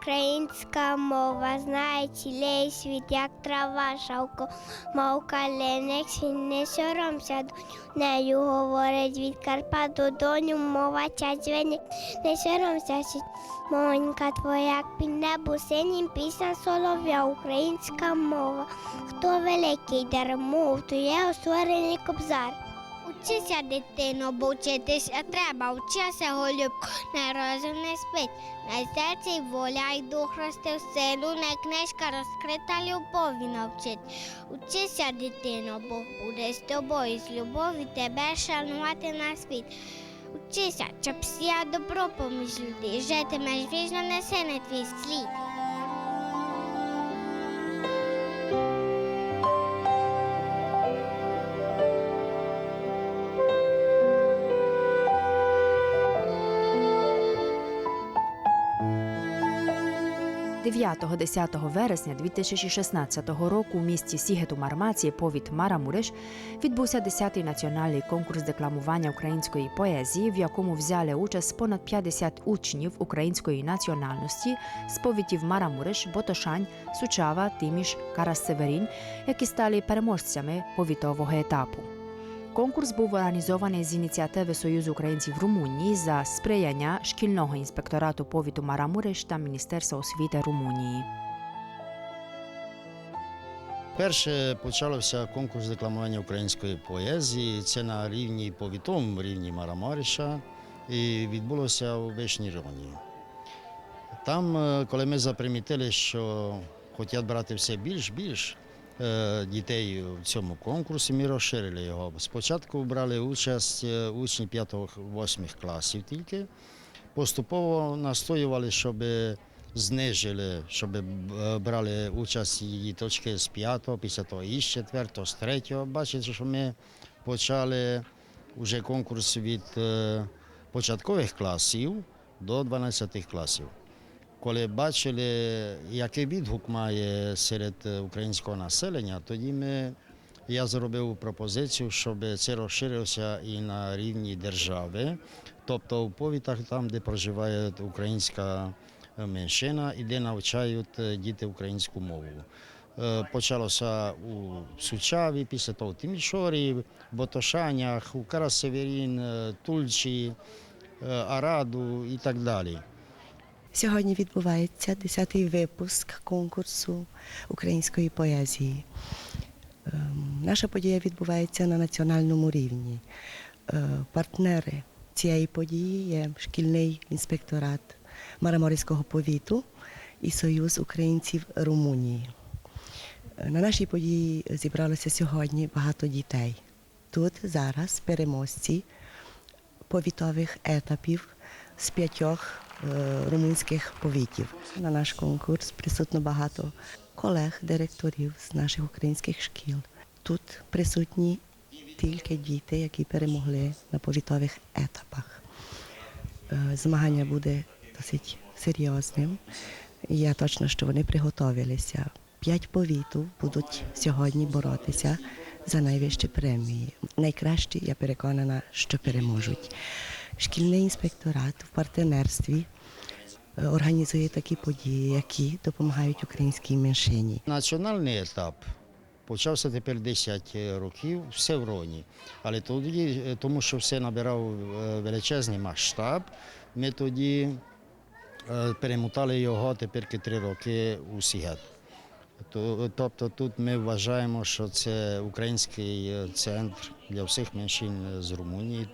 українська мова, знає цілий світ, як трава, шавко, мовка, ленек, світ, не соромся, доню, нею говорить. Від Карпат до доню, мова ця дзвене, не соромся, світ, мовенька твоя, як під небо синім, пісня солов'я, українська мова, хто великий дармов, то є осворений кобзар. Учися, дитино, бо вчитися треба, вчися, голубко, не розум не спить. На серці воля й дух росте в силу, не книжка розкрита любові навчить. Учися, дитино, Бог буде з тобою, з любові тебе шанувати на світ. Учися, щоб сія добро поміж людей, житимеш вічно несе не твій слід. – 9-10 вересня 2016 року у місті Сігету Мармаці, повіт Марамуриш, відбувся 10-й національний конкурс декламування української поезії, в якому взяли участь понад 50 учнів української національності з повітів Марамуриш, Ботошань, Сучава, Тиміш, Карас-Северін, які стали переможцями повітового етапу. Конкурс був організований з ініціативи Союзу українців Румунії за сприяння шкільного інспекторату повіту Марамуриш та Міністерства освіти Румунії. Перше почався конкурс декламування української поезії. Це на рівні повітовому рівні Марамариша і відбулося у Вишній Роні. Там, е, коли ми запримітили, що хочуть брати все більш-більш дітей в цьому конкурсі, ми розширили його. Спочатку брали участь е, учні 5-8 класів тільки. Поступово настоювали, щоб знижили, щоб е, брали участь діточки з 5, після того і з 4, з 3. Бачите, що ми почали вже конкурс від е, початкових класів до 12 класів. Коли бачили, який відгук має серед е, українського населення, тоді ми, я зробив пропозицію, щоб це розширилося і на рівні держави, тобто в повітах, там, де проживає українська меншина і де навчають е, діти українську мову. Е, Почалося у Сучаві, після того в Тимішорі, Ботошанях, у Карасеверін, е, Тульчі, е, Араду і так далі. Сьогодні відбувається 10-й випуск конкурсу української поезії. Ем, Наша подія відбувається на національному рівні. Е, Партнери цієї події є шкільний інспекторат Мараморського повіту і Союз українців Румунії. Е, На нашій події зібралося сьогодні багато дітей. Тут зараз переможці повітових етапів з п'ятьох румунських повітів. На наш конкурс присутно багато колег, директорів з наших українських шкіл. Тут присутні тільки діти, які перемогли на повітових етапах. Е, Змагання буде досить серйозним. Я точно, що вони приготовилися. П'ять повітів будуть сьогодні боротися за найвищі премії. Найкращі, я переконана, що переможуть. Шкільний інспекторат в партнерстві е, організує такі події, які допомагають українській меншині. Національний етап почався тепер 10 років, в Роні. Але тоді, е, тому що все набирав е, величезний масштаб, ми тоді перемотали його тепер три роки у Сігет. Тобто тут ми вважаємо, що це український центр для всіх меншин з Румунії,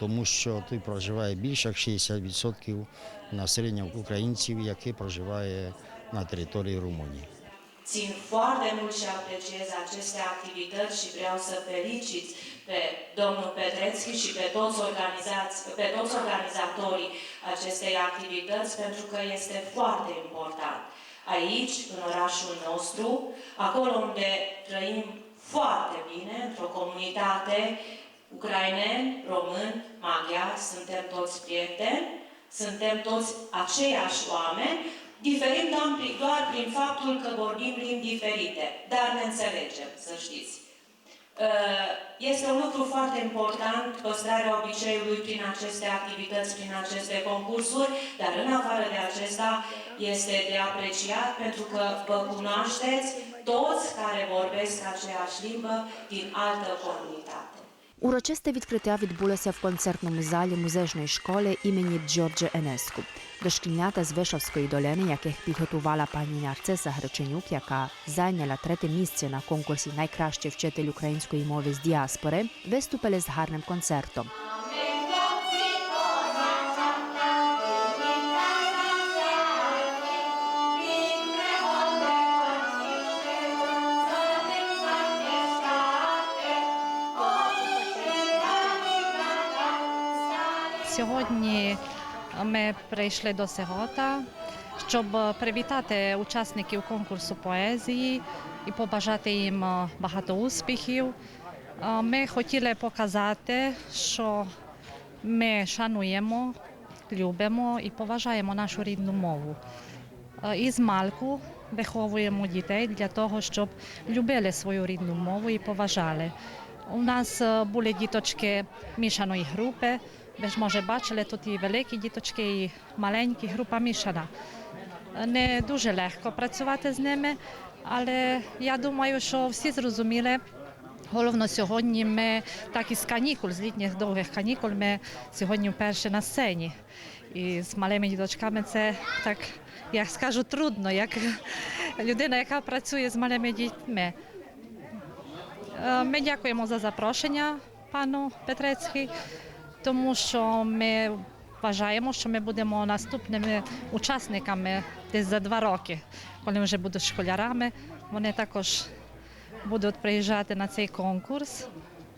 тому що тут проживає більше як 60% населення українців, які проживає на території Румунії. Țin foarte mult și apreciez aceste activități și vreau să feliciți pe domnul Petrețchi și pe toți, organizați, pe toți organizatorii acestei activități pentru că este foarte important. Aici, în orașul nostru, acolo unde trăim foarte bine, într-o comunitate ucraineni, români, maghiari, suntem toți prieteni, suntem toți aceiași oameni, diferim doar prin- doar prin faptul că vorbim limbi diferite, dar ne înțelegem, să știți. Este un lucru foarte important păstrarea obiceiului prin aceste activități, prin aceste concursuri, dar în afară de acesta este de apreciat pentru că vă cunoașteți toți care vorbesc aceeași limbă din altă comunitate. Урочисте відкриття відбулося в концертному залі музичної школи імені Джорджа Енеску. Дошкільнята з Вишовської долини, яких підготувала пані Нарциса Греченюк, яка зайняла третє місце на конкурсі Найкращий вчитель української мови з діаспори, виступили з гарним концертом. Сьогодні ми прийшли до Сигота, щоб привітати учасників конкурсу поезії і побажати їм е, багато успіхів. Е, Ми хотіли показати, що ми шануємо, любимо і поважаємо нашу рідну мову. Е, І з малку виховуємо дітей для того, щоб любили свою рідну мову і поважали. У нас були діточки мішаної групи. Ви ж може бачили, тут і великі діточки, і маленькі, група мішана. Не дуже легко працювати з ними, але я думаю, що всі зрозуміли. Головно сьогодні ми так із канікул, з літніх довгих канікул, ми сьогодні вперше на сцені. І з малими діточками це так, я скажу, трудно, як людина, яка працює з малими дітьми. Ми дякуємо за запрошення пану Петрецький, тому що ми вважаємо, що ми будемо наступними учасниками десь за два роки, коли вже будуть школярами. Вони також будуть приїжджати на цей конкурс.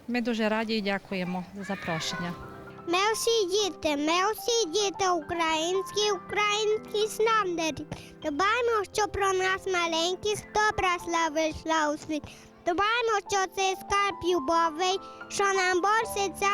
Ми дуже раді і дякуємо за запрошення. Ми всі діти, ми всі діти українські, українські снамдері. Дбаємо, що про нас маленьких добра слава йшла у світ. Дбаємо, що цей скарб любовий, що нам Бог серця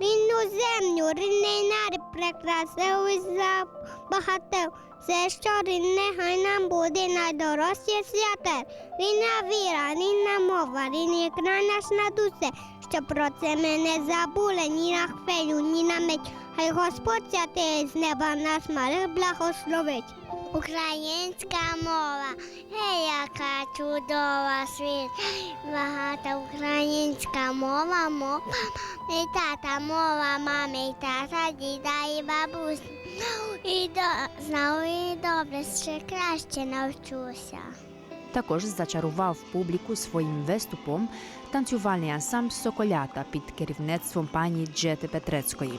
вселив, рідну землю, рідний нарід прикрасив забагатив. Все, що рідне, хай нам буде найдорожче святе. Рідна віра, рідна мова, рідний край наш над усе, що про це ми не забули ні на хвилю, ні на мить. Хай Господь святий з неба нас малих благословить. Українська мова, гей, яка чудова світ. Багата українська мова, мова і тата, мова, мами і тата, діда і бабусь. І до, знав і добре, ще краще навчуся. Також зачарував публіку своїм виступом танцювальний ансамбль Соколята під керівництвом пані Джети Петрецької.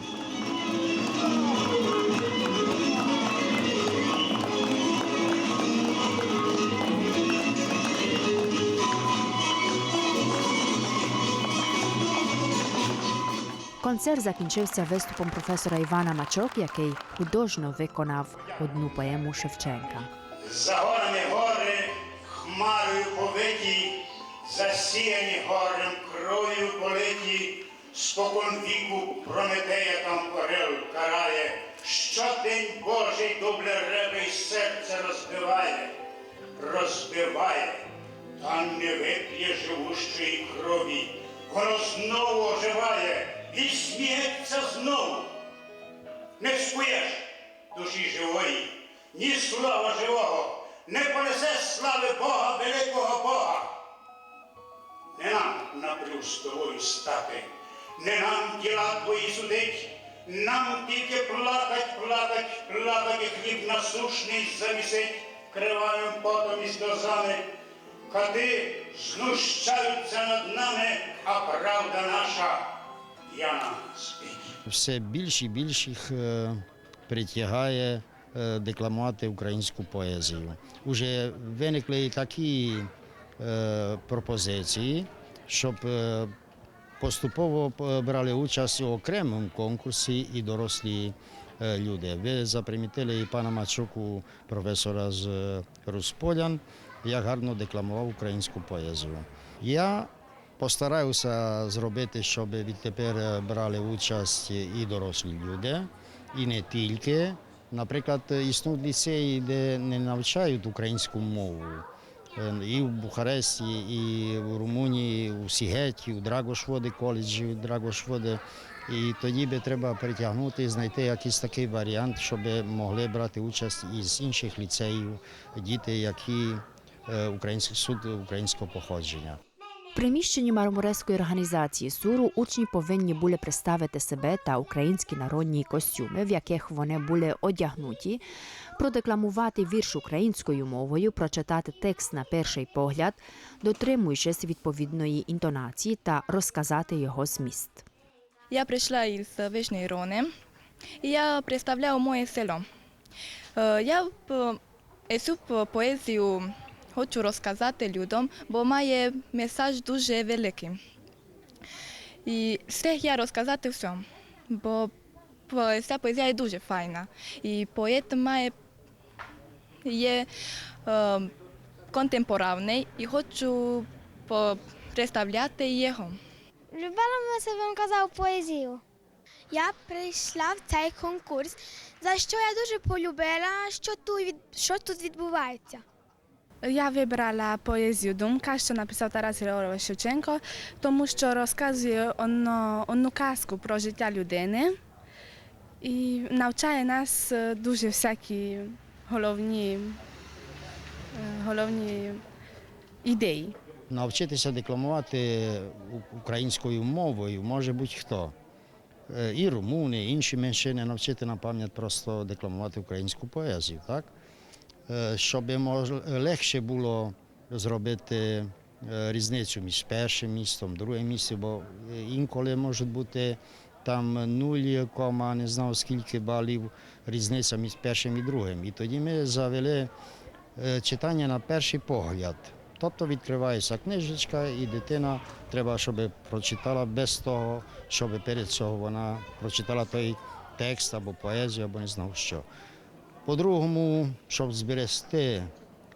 Концерт закінчився виступом професора Івана Мачок, який художньо виконав одну поему Шевченка. За горами гори, хмарою повиті, засіяні горем кров'ю политі, спокон віку Прометея там порил карає, щодень Божий дубле й серце розбиває, розбиває, та не вип'є живущої крові, воно знову оживає і сміється знову. Не вспоєш душі живої, ні слова живого, не понесе слави Бога, великого Бога. Не нам напрю з тобою стати, не нам діла твої судить, нам тільки плакать, плакать, плакать, і хліб насушний замісить кривавим потом і сльозами. Кати знущаються над нами, а правда наша. Все більше і більше їх е, притягає е, декламувати українську поезію. Уже виникли такі е, пропозиції, щоб поступово брали участь у окремому конкурсі і дорослі люди. Ви запримітили і пана Мачуку, професора з Русполян, як гарно декламував українську поезію. Я постараюся зробити, щоб відтепер е, брали участь і дорослі люди, і не тільки. Наприклад, існують ліцеї, де не навчають українську мову. е, і в Бухаресті, і в Румунії, у Сігеті, у Драгошводи коледжі, Драгошводи. І тоді би треба притягнути і знайти якийсь такий варіант, щоб могли брати участь із інших ліцеїв діти, які е, суд українського походження. Приміщенні мармурезької організації Суру учні повинні були представити себе та українські народні костюми, в яких вони були одягнуті, продекламувати вірш українською мовою, прочитати текст на перший погляд, дотримуючись відповідної інтонації та розказати його зміст. Я прийшла із Вишньої Рони і я представляю моє село. Е, Я цю поезію хочу розказати людям, бо має месаж дуже великий. І все я розказати все, бо ця поезія дуже файна. І поет має є е, контемпоравний і хочу представляти його. Любила ми себе казав поезію. Я прийшла в цей конкурс, за що я дуже полюбила, що тут, що тут відбувається. Я вибрала поезію Думка, що написав Тарас Григорович Шевченко, тому що розказує одну, одну казку про життя людини і навчає нас дуже всякі головні, головні ідеї. Навчитися декламувати українською мовою може будь-хто. І румуни, і інші меншини навчити на пам'ять просто декламувати українську поезію, так? Е, Щоб легше було зробити е, різницю між першим містом, другим містом, бо е, інколи можуть бути там нуль, кома, не знаю скільки балів різниця між першим і другим. І тоді ми завели читання на перший погляд. Тобто відкривається книжечка, і дитина треба, щоб прочитала без того, щоб перед цього вона прочитала той текст або поезію, або не знав що. По-другому, щоб зберегти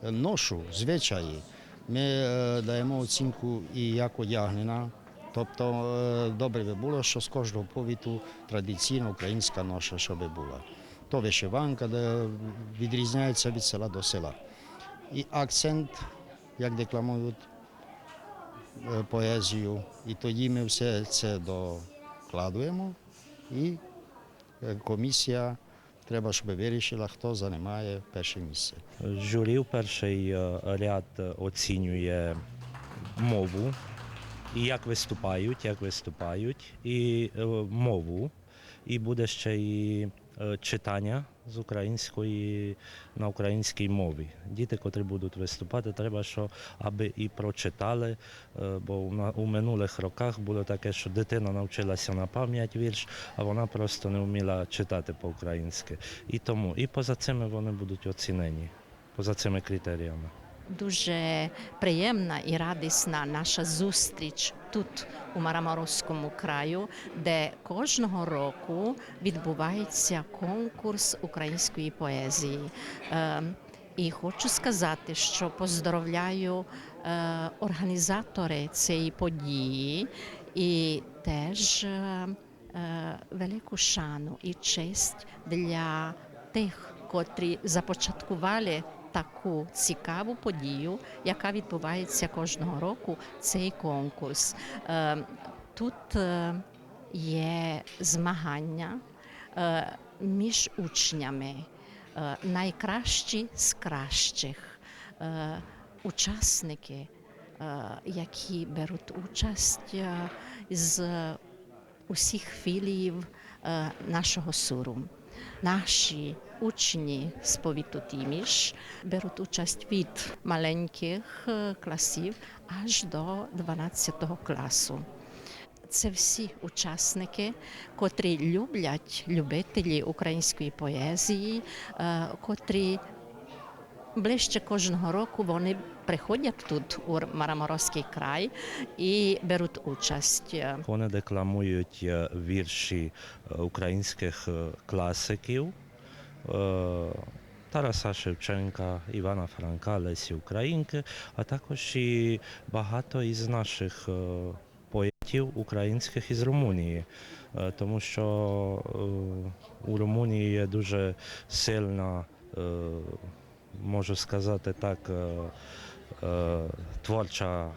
ношу, звичаї, ми е, даємо оцінку і як одягнена. Тобто е, добре би було, що з кожного повіту традиційна українська ноша, щоб була. То вишиванка, де відрізняється від села до села. І акцент, як декламують е, поезію. І тоді ми все це докладуємо, і комісія треба, щоб вирішила, хто займає перше місце. Журі в перший е, ряд оцінює мову, і як виступають, як виступають, і е, мову. І буде ще і е, читання з української на українській мові. Діти, котрі будуть виступати, треба, що аби і прочитали, е, бо у минулих роках було таке, що дитина навчилася на пам'ять вірш, а вона просто не вміла читати по-українськи. І тому, і поза цими вони будуть оцінені, поза цими критеріями. Дуже приємна і радісна наша зустріч тут, у Мараморозькому краю, де кожного року відбувається конкурс української поезії. Е, І хочу сказати, що поздоровляю е, організатори цієї події і теж е, е, велику шану і честь для тих, котрі започаткували таку цікаву подію, яка відбувається кожного року. Цей конкурс. Е, Тут е, є змагання е, між учнями, найкращі з кращих учасники, які беруть участь з усіх філіїв нашого суру. Наші учні з повіту Тіміш беруть участь від маленьких класів аж до 12 класу. Це всі учасники, котрі люблять любителі української поезії, е, котрі ближче кожного року вони приходять тут у Мараморозький край і беруть участь. Вони декламують е, вірші е, українських е, класиків. Тараса Шевченка, Івана Франка, Лесі Українки, а також і багато із наших поетів українських із Румунії, тому що у Румунії є дуже сильна, можу сказати так, е, е, творча е,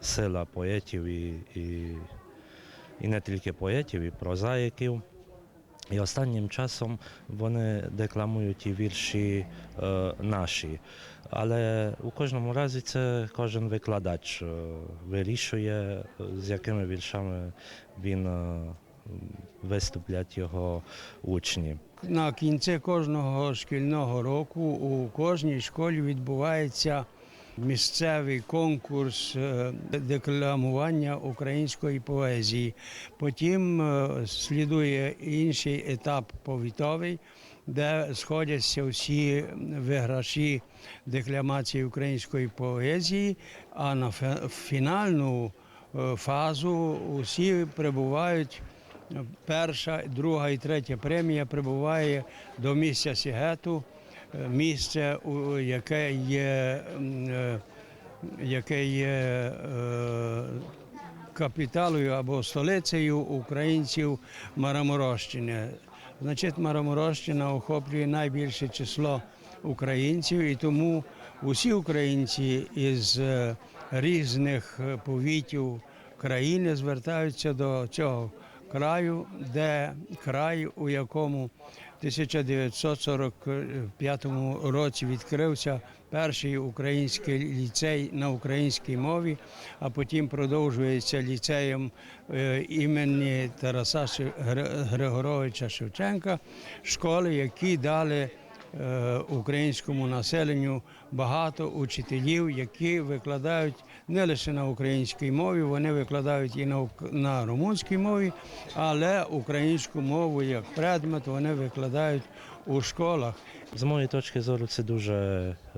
сила поетів і, і, і не тільки поетів, і прозаїків. І останнім часом вони декламують і вірші е, наші. Але у кожному разі це кожен викладач е, вирішує, з якими віршами він е, виступлять його учні. На кінці кожного шкільного року у кожній школі відбувається місцевий конкурс е, декламування української поезії. Потім е, слідує інший етап повітовий, де сходяться всі виграші декламації української поезії, а на фінальну е, фазу усі прибувають Перша, друга і третя премія прибуває до місця Сігету, е, місце, яке є, е, яке є е, капіталою або столицею українців Мараморощини. Значить, Мараморощина охоплює найбільше число українців, і тому усі українці із різних повітів країни звертаються до цього краю, де край, у якому в 1945 році відкрився перший український ліцей на українській мові, а потім продовжується ліцеєм е, імені Тараса Григоровича Шевченка, школи, які дали українському населенню багато учителів, які викладають не лише на українській мові, вони викладають і на, на румунській мові, але українську мову як предмет вони викладають у школах. З моєї точки зору, це дуже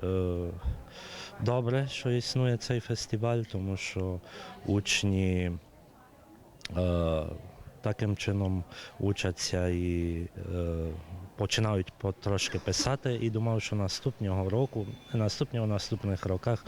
е, добре, що існує цей фестиваль, тому що учні е, таким чином учаться і е, починають потрошки писати. І думав, що наступного року, наступного, наступних роках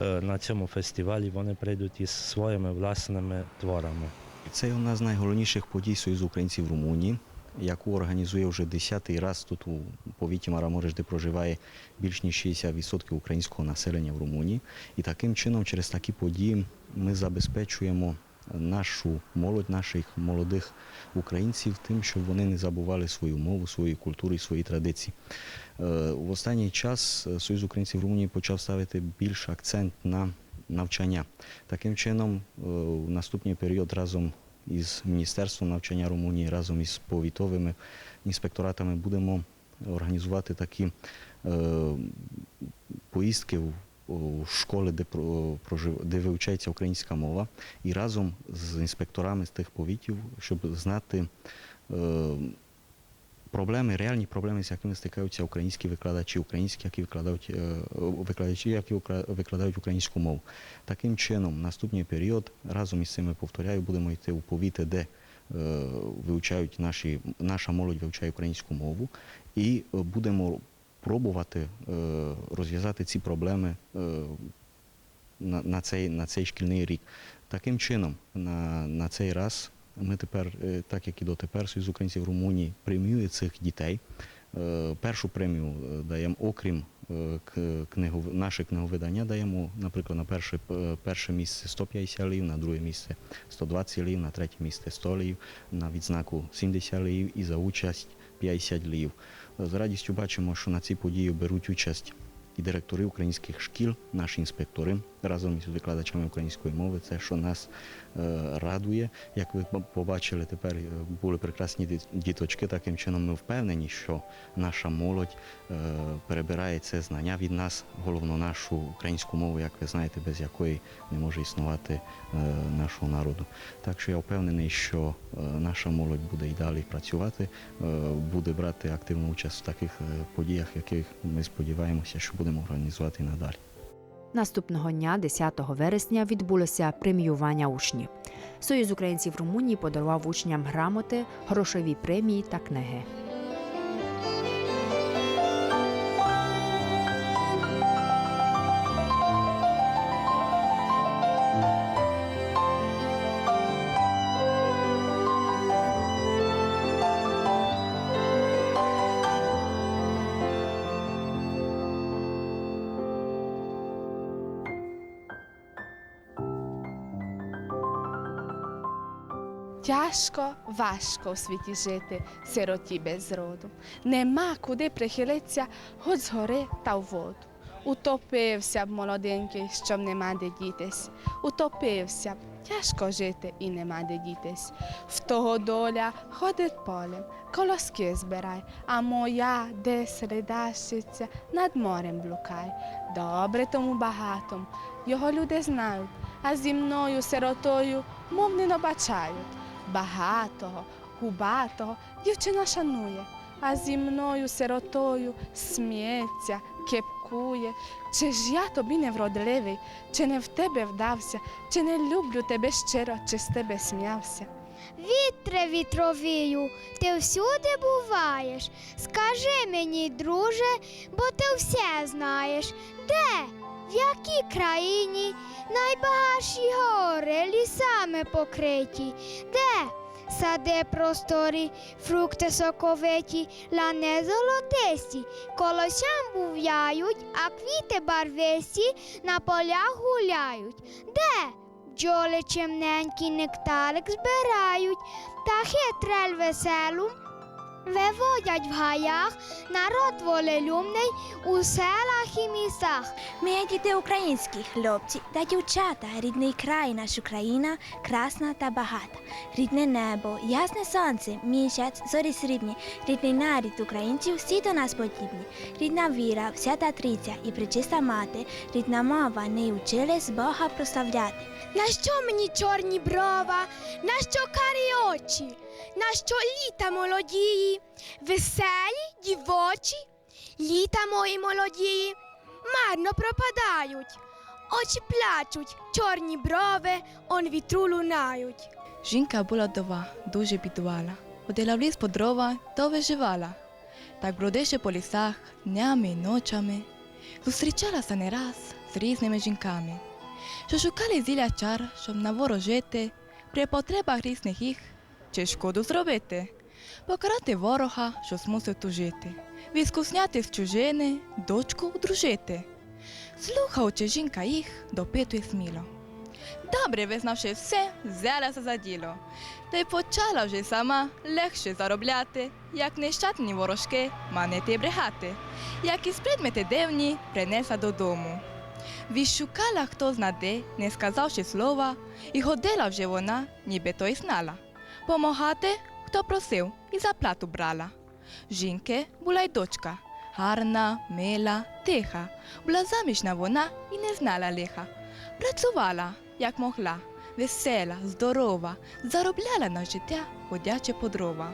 е, на цьому фестивалі вони прийдуть із своїми власними творами. Це одна з найголовніших подій Союзу українців Румунії, яку організує вже десятий раз тут у повіті Марамориш, де проживає більш ніж 60% українського населення в Румунії. І таким чином, через такі події, ми забезпечуємо нашу молодь, наших молодих українців тим, щоб вони не забували свою мову, свою культуру і свої традиції. Е, В останній час е, Союз українців Румунії почав ставити більш акцент на навчання. Таким чином, е, в наступний період разом із Міністерством навчання Румунії, разом із повітовими інспекторатами будемо організувати такі поїздки у школи, де, прожив- де вивчається українська мова, і разом з інспекторами з тих повітів, щоб знати е, проблеми, реальні проблеми, з якими стикаються українські викладачі, українські, які викладають е, викладачі, які викладають українську мову. Таким чином, наступний період разом із цими повторяю, будемо йти у повіти, де е, вивчають наші, наша молодь вивчає українську мову, і будемо пробувати е, розв'язати ці проблеми е, на, цей, на цей шкільний рік. Таким чином, на, на цей раз ми тепер, е, так як і дотепер, Союз українців Румунії преміює цих дітей. Першу премію даємо, окрім к- книгов... наше книговидання, даємо, наприклад, на перше, перше місце 150 лів, на друге місце 120 лів, на третє місце 100 лів, на відзнаку 70 лів і за участь 50 лів. З радістю бачимо, що на цій події беруть участь і директори українських шкіл, наші інспектори разом із викладачами української мови. Це що нас радує. Як ви побачили, тепер були прекрасні діточки. Таким чином ми впевнені, що наша молодь перебирає це знання від нас, головно нашу українську мову, як ви знаєте, без якої не може існувати нашого народу. Так що я впевнений, що наша молодь буде і далі працювати, буде брати активну участь в таких подіях, яких ми сподіваємося, що будемо організувати і надалі. Наступного дня, 10 вересня, відбулося преміювання учнів. Союз українців Румунії подарував учням грамоти, грошові премії та книги. Тяжко, важко в світі жити, сироті без роду. Нема куди прихилитися, хоч з гори та в воду. Утопився б молоденький, щоб нема де дітись. Утопився б, тяжко жити і нема де дітись. В того доля ходить полем, колоски збирай, а моя десь ридащиться, над морем блукай. Добре тому багатому, його люди знають, а зі мною сиротою мов не набачають. Багатого, губатого дівчина шанує, а зі мною сиротою сміється, кепкує. Чи ж я тобі не вродливий, чи не в тебе вдався, чи не люблю тебе щиро, чи з тебе сміявся. Вітре вітровію, ти всюди буваєш. Скажи мені, друже, бо ти все знаєш. Де? В якій країні найбагатші гори лісами покриті? Де? Сади просторі, фрукти соковиті, лани золотисті, колосям був'яють, а квіти барвисті на полях гуляють. Де? Бджоли чимненькі нектарик збирають, птахи трель веселу виводять в гаях, народ волелюбний у селах і містах. Ми є діти українські, хлопці та дівчата, рідний край, наша країна, красна та багата. Рідне небо, ясне сонце, місяць, зорі срібні, рідний нарід українців, всі до нас подібні. Рідна віра, свята триця і причиста мати, рідна мова, не учились Бога прославляти. Нащо мені чорні брова, нащо карі очі, нащо літа молодії, веселі, дівочі, літа мої молодії, марно пропадають, очі плачуть, чорні брови, он вітру лунають. Жінка була вдова, дуже бідувала. Ходила в ліс по дрова, то виживала. Так бродеше по лісах днями й ночами. Зустрічалася не раз з різними жінками, що шукали зілля чар, щоб наворожити, при потребах різних їх чи шкоду зробити, покарати ворога, що змусив тужити, відскусняти з чужини, дочку одружити. Слухаючи жінка їх, допитує сміло. Добре визнавши все, взялася за діло. Та й почала вже сама легше заробляти, як нещатні ворожки манити брехати, якісь предмети дивні принесла додому. Відшукала хто знаде, не сказавши слова, і ходила вже вона, ніби то й знала. Помагати, хто просив, і заплату брала. Жінки була й дочка, гарна, мила, тиха, була заміжна вона і не знала лиха. Працювала, як могла, весела, здорова, заробляла на життя, ходячи по дрова.